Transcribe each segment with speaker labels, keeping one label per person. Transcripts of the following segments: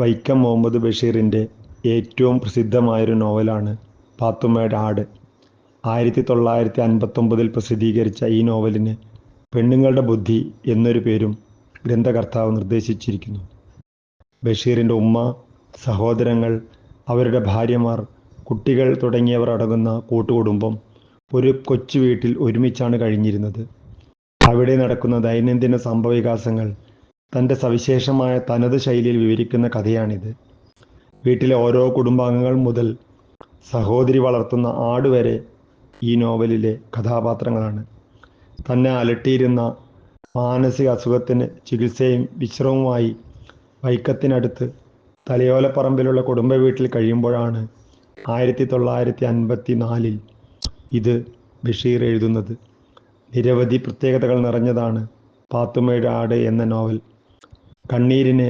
Speaker 1: വൈക്കം മുഹമ്മദ് ബഷീറിന്റെ ഏറ്റവും പ്രസിദ്ധമായൊരു നോവലാണ് പാത്തുമ്മയുടെ ആട്. ആയിരത്തി തൊള്ളായിരത്തി അൻപത്തൊമ്പതിൽ പ്രസിദ്ധീകരിച്ച ഈ നോവലിന് പെണ്ണുങ്ങളുടെ ബുദ്ധി എന്നൊരു പേരും ഗ്രന്ഥകർത്താവ് നിർദ്ദേശിച്ചിരിക്കുന്നു. ബഷീറിന്റെ ഉമ്മ സഹോദരങ്ങൾ അവരുടെ ഭാര്യമാർ കുട്ടികൾ തുടങ്ങിയവർ അടങ്ങുന്ന കൂട്ടുകുടുംബം ഒരു കൊച്ചു വീട്ടിൽ ഒരുമിച്ചാണ് കഴിഞ്ഞിരുന്നത്. അവിടെ നടക്കുന്ന ദൈനംദിന സംഭവവികാസങ്ങൾ തന്റെ സവിശേഷമായ തനത് ശൈലിയിൽ വിവരിക്കുന്ന കഥയാണിത്. വീട്ടിലെ ഓരോ കുടുംബാംഗങ്ങൾ മുതൽ സഹോദരി വളർത്തുന്ന ആട് വരെ ഈ നോവലിലെ കഥാപാത്രങ്ങളാണ്. തന്നെ അലട്ടിയിരുന്ന മാനസിക അസുഖത്തിന് ചികിത്സയും വിശ്രമവുമായി വൈക്കത്തിനടുത്ത് തലയോലപ്പറമ്പിലുള്ള കുടുംബ വീട്ടിൽ കഴിയുമ്പോഴാണ് ആയിരത്തി തൊള്ളായിരത്തി അൻപത്തി നാലിൽ ഇത് ബഷീർ എഴുതുന്നത്. നിരവധി പ്രത്യേകതകൾ നിറഞ്ഞതാണ് പാത്തുമ്മയുടെ ആട് എന്ന നോവൽ. കണ്ണീരിനെ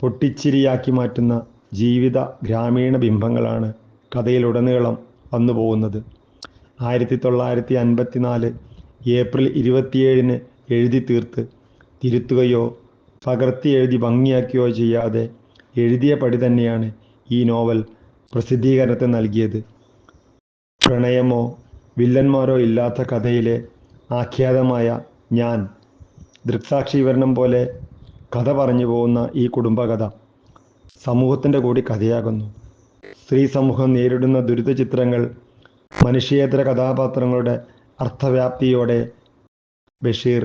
Speaker 1: പൊട്ടിച്ചിരിയാക്കി മാറ്റുന്ന ജീവിത ഗ്രാമീണ ബിംബങ്ങളാണ് കഥയിലുടനീളം വന്നു പോകുന്നത്. ആയിരത്തി തൊള്ളായിരത്തി അൻപത്തി നാല് ഏപ്രിൽ ഇരുപത്തിയേഴിന് എഴുതി തീർത്ത് തിരുത്തുകയോ പകർത്തി എഴുതി ഭംഗിയാക്കുകയോ ചെയ്യാതെ എഴുതിയ പടി തന്നെയാണ് ഈ നോവൽ പ്രസിദ്ധീകരണത്തെ നൽകിയത്. പ്രണയമോ വില്ലന്മാരോ ഇല്ലാത്ത കഥയിലെ ആഖ്യാതമായ ഞാൻ ദൃക്സാക്ഷി വിവരണം പോലെ കഥ പറഞ്ഞു പോകുന്ന ഈ കുടുംബകഥ സമൂഹത്തിന്റെ കൂടി കഥയാകുന്നു. സ്ത്രീ സമൂഹം നേരിടുന്ന ദുരിത ചിത്രങ്ങൾ മനുഷ്യേതര കഥാപാത്രങ്ങളുടെ അർത്ഥവ്യാപ്തിയോടെ ബഷീർ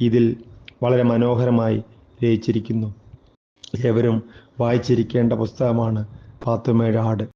Speaker 1: ഇതിൽ വളരെ മനോഹരമായി രചിച്ചിരിക്കുന്നു. ഏവരും വായിച്ചിരിക്കേണ്ട പുസ്തകമാണ് പാത്തുമേഴാട്